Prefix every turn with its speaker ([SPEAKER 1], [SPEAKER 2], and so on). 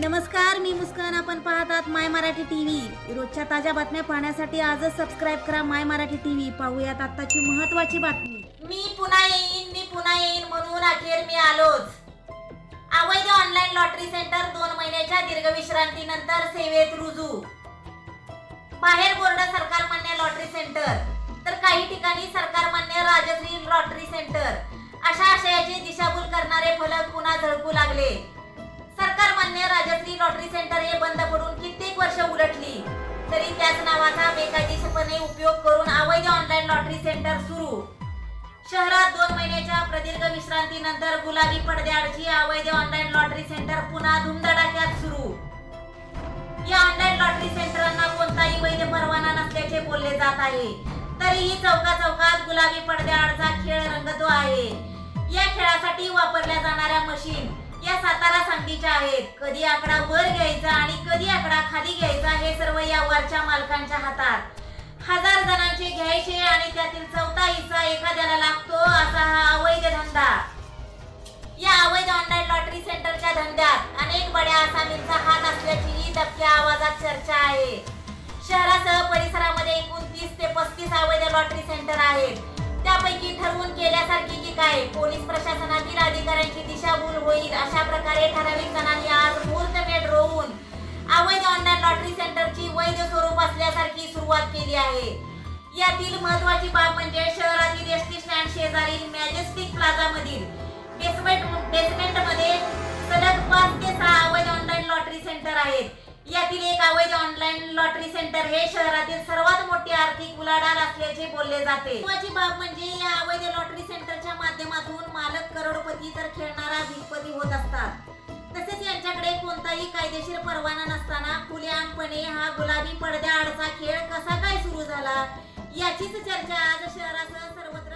[SPEAKER 1] नमस्कार मी मुस्कान. आपण पाहतात माय मराठी टीव्ही. रोजच्या ताज्या बातम्या पाहण्यासाठी आजच सबस्क्राईब करा माय मराठी टीव्ही. पाहूयात आत्ताची महत्वाची बातमी.
[SPEAKER 2] मी पुन्हा येईन मी पुन्हा येईन म्हणून अखेर मी आलोच. अवैध ऑनलाईन लॉटरी सेंटर दोन महिन्याच्या दीर्घ विश्रांतीनंतर सेवेत रुजू. बाहेर बोर्ड सरकार मान्य लॉटरी सेंटर तर काही ठिकाणी सरकार मान्य राजश्री लॉटरी सेंटर अशा आशयाची दिशाभूल करणारे फलक पुन्हा झळकू लागले. लॉटरी सेंटर हे बंद पडून कित्येक वर्ष उलटली. तरी त्याच नावाचा बेकायदेशीरपणे उपयोग करून अवैध ऑनलाईन लॉटरी सेंटर सुरू. शहरात दोन महिन्याच्या प्रदीर्घ विश्रांतीनंतर गुलाबी पडद्याआडची अवैध ऑनलाईन लॉटरी सेंटर पुन्हा धुमधडाक्यात सुरू. या ऑनलाईन लॉटरी सेंटरांना कोणताही वैध परवाना नसल्याचे बोलले जात आहे. तरीही चौका चौकात गुलाबी पडद्याआडचा खेळ रंगतो आहे. या खेळासाठी वापरल्या जाणाऱ्या मशीन या सातारा चांदीच्या आहेत. कधी आकडा वर घ्यायचा आणि कधी आकडा खाली घ्यायचा हे सर्व या वरच्या मालकांच्या हातात. हजार जणांचे घ्यायचे आणि त्यातील चौथा हिस्सा एखाद्याला लागतो असा हा अवैध धंदा. या अवैध ऑनलाईन लॉटरी सेंटरच्या धंद्यात अनेक बड्या आसामींचा हात असल्याचीही दबक्या आवाजात चर्चा आहे. शहरासह परिसरामध्ये एकूण तीस ते पस्तीस अवैध लॉटरी सेंटर आहेत. त्यापैकी ठरवून केल्यासारखी की काय? पोलीस प्रशासनातील अधिकाऱ्यांची दिशाभूल होईल अशा प्रकारे ठराविक जणांनी आज मुहूर्तमेढ रोवून अवैध ऑनलाईन लॉटरी सेंटरची वैध स्वरूप असल्यासारखी सुरुवात केली आहे. यातील महत्वाची बाब म्हणजे शहरातील एस टी स्टँड शेजारील मॅजेस्टिक प्लाझा मधील बेसमेंट बेसमेंटमध्ये सलग पाच ते सहा अवैध ऑनलाईन लॉटरी सेंटर आहेत. यातील एक अवैध ऑनलाईन लॉटरी सेंटर हे शहरातील सर्वात मोठी आर्थिक उलाढाल असल्याचे बोलले जाते. महत्वाची बाब म्हणजे या अवैध लॉटरी सेंटरच्या माध्यमातून मालक करोडपती तर खेळ परवाना नसताना खुलेआमपणे हा गुलाबी पडद्याआडचा खेळ कसा काय सुरू झाला? याचीच चर्चा आज शहरासह सर्वत्र